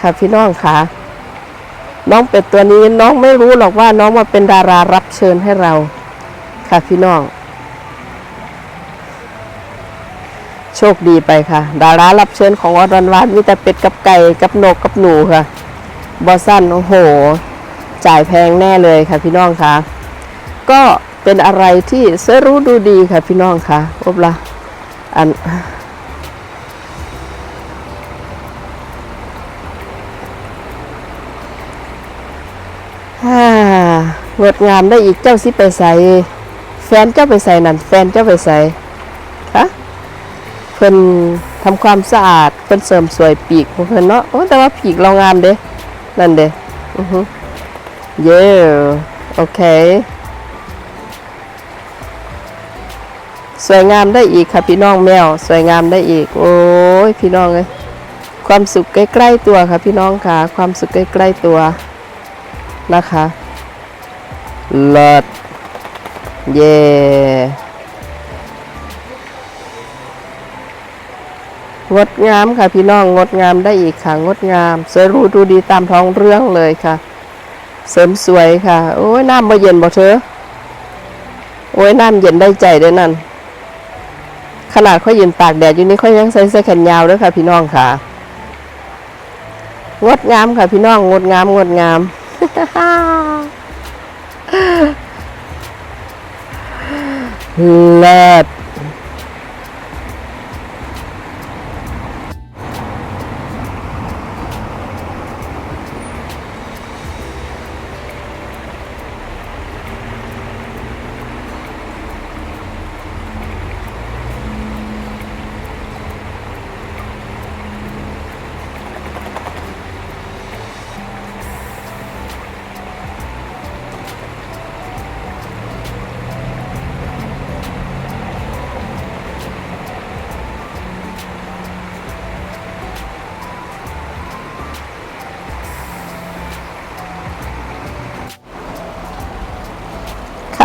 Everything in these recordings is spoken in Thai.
ค่ะพี่น้องค่ะ น้องเป็ดตัวนี้น้องไม่รู้หรอกว่าน้องมาเป็นดารารับเชิญให้เรา ค่ะพี่น้อง โชคดีไปค่ะ ดารารับเชิญของอดวันวานมีแต่เป็ดกับไก่กับนกกับหนูค่ะบอสั้นโอ้โห จ่ายแพงแน่เลยค่ะพี่น้องค่ะ ก็เป็นอะไรที่เสรู้ดูดีค่ะพี่น้องค่ะอบละอัน งดงามได้อีกเจ้าสิไปใส่แฟนเจ้าไปใส่นั่นแฟนเจ้าไปใส่คะเพิ่นทำความสะอาดเพิ่นเสริมสวยปีกของเพิ่นเนาะโอ้แต่ว่าปีกเรางามเด้นั่นเด้อือฮึเย้โอเค สวยงามได้อีกค่ะพี่น้องแมว สวยงามได้อีก โอ้ยพี่น้องเอ้ยความสุขใกล้ๆตัวค่ะพี่น้องค่ะ ความสุขใกล้ๆตัวนะคะ เลิศเย่งดงามค่ะพี่น้องงดงามได้อีกค่ะ งดงามสวยรู้ดูดีตามท้องเรื่องเลยค่ะ เสริมสวยค่ะ โอ้ยน้ำมาเย็นบ่เธอโอ้ยน้ำเย็นได้ใจเด้นั่น ขนาดเขายืนตากแดดอยู่นี่เขายังใส่เสื้อแขนยาวด้วยค่ะ พี่น้องค่ะ งดงามค่ะพี่น้องงดงามงดงาม เ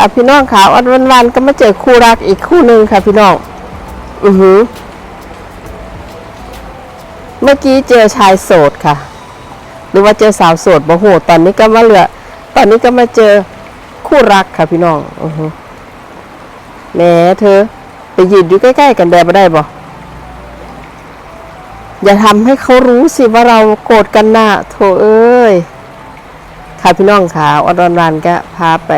ค่ะพี่น้องค่ะวันวันวันก็มาเจอคู่รักอีกคู่หนึ่งค่ะพี่น้องอือหือเมื่อกี้เจอชายโสดค่ะ หรือว่าเจอสาวโสดบ่โหตอนนี้ก็มาเหลือ ตอนนี้ก็มาเจอคู่รักค่ะพี่น้องอือหือแหม่เธอ ไปยืนอยู่ใกล้ๆกันได้บ่ได้บ่อย่าทำให้เขารู้สิว่าเราโกรธกันนะโถเอ้ยค่ะพี่น้องค่ะอดอนรันก็พาไป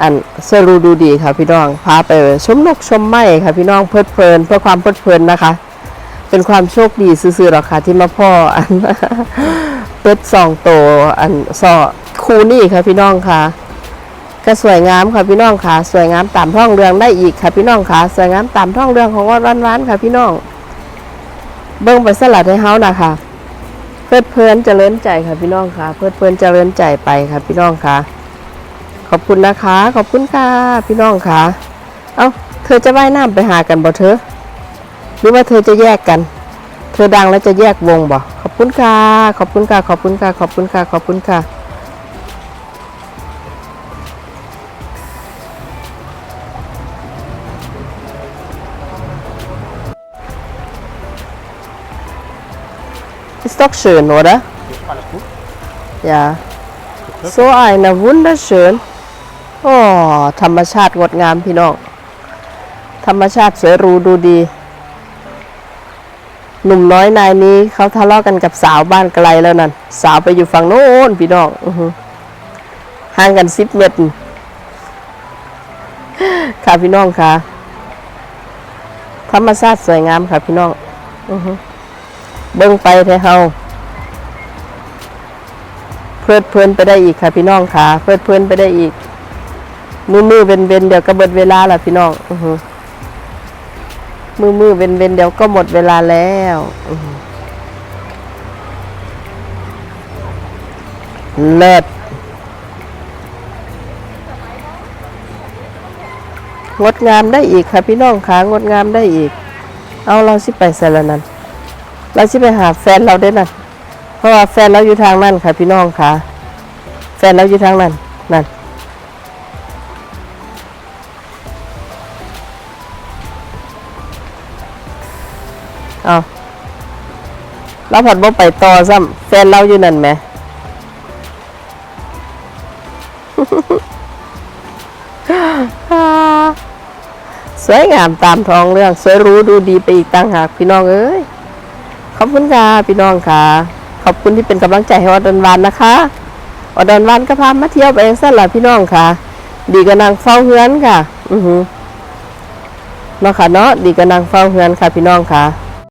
อันเสรูดูดีค่ะพี่น้องพาไปชมนกชมไม้ค่ะพี่น้องเพลิดเพลินเพื่อความเพลิดเพลินนะคะ เป็นความโชคดีซื่อๆหรอกค่ะที่มาพ่ออันเป็ดสองโตอันซอคูนี่ค่ะพี่น้องค่ะ ก็สวยงามค่ะพี่น้องค่ะ สวยงามตามท้องเรืองได้อีกค่ะพี่น้องค่ะ สวยงามตามท้องเรืองของวันวันวันๆค่ะพี่น้อง เบิ้งไปสลัดให้เฮานะคะเพลิดเพลินเจริญใจค่ะพี่น้องค่ะ เพลิดเพลินเจริญใจไปค่ะพี่น้องค่ะ อบคุณนะคะ ขอบคุณค่ะพี่น้องค่ะ เอ้าเธอจะว่ายน้ำไปหากันบ่เธอ หรือว่าเธอจะแยกกัน เธอดังแล้วจะแยกวงบ่ขอบคุณค่ะ ขอบคุณค่ะ ขอบคุณค่ะ ขอบคุณค่ะ ขอบคุณค่ะ Ist doch schön, oder? Alles gut? Ja. So eine wunderschön โอ้ธรรมชาติงดงามพี่น้อง ธรรมชาติสวยรูดูดี หนุ่มน้อยนายนี้เขาทะเลาะกันกับสาวบ้านไกลแล้วนั่น สาวไปอยู่ฝั่งโน้นพี่น้องอห่างกันสิบเมตรค่ะพี่น้องค่ะ ธรรมชาติสวยงามค่ะพี่น้องอเบิ่งไปเถอะเฮาเพลิดเพลินไปได้อีกค่ะพี่น้องค่ะ เพลิดเพลินไปได้อีก มือมือเว้นเว้นเดี๋ยวก็หมดเวลาละพี่น้องอือหือมือมือเว้นเว้นเดี๋ยวก็หมดเวลาแล้วเลิศงดงามได้อีกค่ะพี่น้องค่ะงดงามได้อีก เอาเราสิไปใส่ละนั้นเราสิไปหาแฟนเราได้นั่นเพราะว่าแฟนเราอยู่ทางนั้นค่ะพี่น้องค่ะ แฟนเราอยู่ทางนั้นนั่น เอาเราผัดบ่ไปต่อซ้ำแฟนเราอยู่นั่นไหมสวยงามตามท้องเรื่อง สวยรู้ดูดีไปอีกต่างหากพี่น้องเอ้ยขอบคุณค่ะพี่น้องค่ะ ขอบคุณที่เป็นกำลังใจให้อดอนวานนะคะอดอนวานก็พามาเที่ยวไปเองสั้นละพี่น้องค่ะ ดีกับนางเฝ้าเฮือนค่ะ อือหือเนาะค่ะเนาะดีกับนางเฝ้าเฮือนค่ะพี่น้องค่ะ